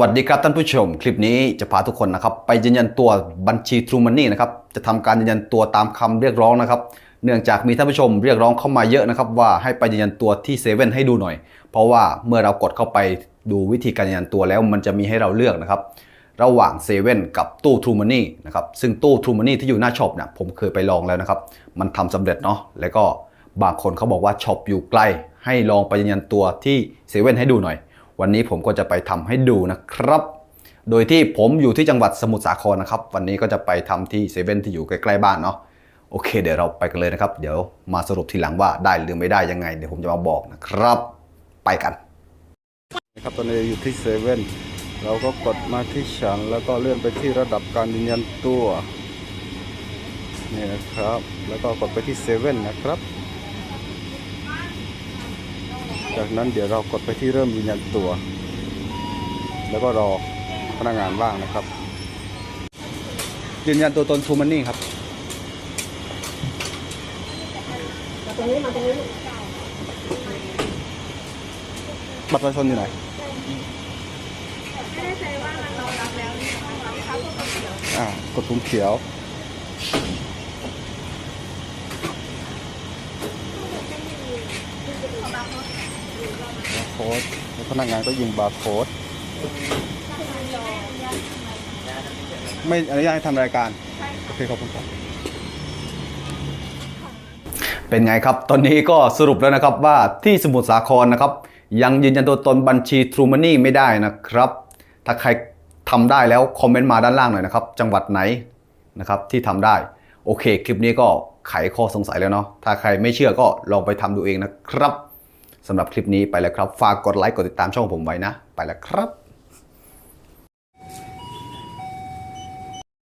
วัสดีครับท่านผู้ชม คลิปนี้จะพาทุกคนนะครับไปยืนยันตัวบัญชี True Money นะครับจะทำการยืนยันตัวตามคำเรียกร้องนะครับ เนื่องจากมีท่านผู้ชมเรียกร้องเข้ามาเยอะนะครับว่าให้ไปยืนยันตัวที่เซเว่นให้ดูหน่อย เพราะว่าเมื่อเรากดเข้าไปดูวิธีการยืนยันตัวแล้วมันจะมีให้เราเลือกนะครับระหว่างเซเว่นกับตู้ True Money นะครับซึ่งตู้ True Money ที่อยู่หน้าช็อปเนี่ยผมเคยไปลองแล้วนะครับมันทำสำเร็จเนาะแล้วก็บางคนเขาบอกว่าช็อปอยู่ใกล้ให้ลองไปยืนยันตัวที่เซเว่นให้ดูหน่อย วันนี้ผมก็จะไปทำให้ดูนะครับ โดยที่ผมอยู่ที่จังหวัดสมุทรสาครนะครับ วันนี้ก็จะไปทำที่เซเว่นที่อยู่ใกล้ๆบ้านเนาะโอเค เดี๋ยวเราไปกันเลยนะครับ เดี๋ยวมาสรุปทีหลังว่าได้หรือไม่ได้ยังไง เดี๋ยวผมจะมาบอกนะครับ ไปกันนะครับตอนนี้อยู่ที่เซเว่นเราก็กดมาที่ฉันแล้วก็เลื่อนไปที่ระดับการยืนยันตัวนี่นะครับ แล้วก็กดไปที่เซเว่นนะครับ จากนั้นเดี๋ยวเรากดไปที่เริ่มยืนยันตัว แล้วก็รอพนักงานว่างนะครับ ยืนยันตัวตน True Money ครับบัตรประชาชนอยู่ไหนอ่ากดปุ่มเขียว บาร์ โค้ดพนักงานก็ยิงบาร์โค้ดไม่อนุญาตให้ทำรายการโอเคขอบคุณครับเป็นไงครับ ตอนนี้ก็สรุปแล้วนะครับว่าที่สมุทรสาครนะครับ ยังยืนยันตัวตนบัญชี True Money ไม่ได้นะครับ ถ้าใครทำได้แล้วคอมเมนต์มาด้านล่างหน่อยนะครับ จังหวัดไหนนะครับที่ทำได้ โอเค คลิปนี้ก็ไขข้อสงสัยแล้วเนาะถ้าใครไม่เชื่อก็ลองไปทำดูเองนะครับ สำหรับคลิปนี้ไปแล้วครับ ฝากกดไลค์กดติดตามช่องผมไว้นะ ไปแล้วครับ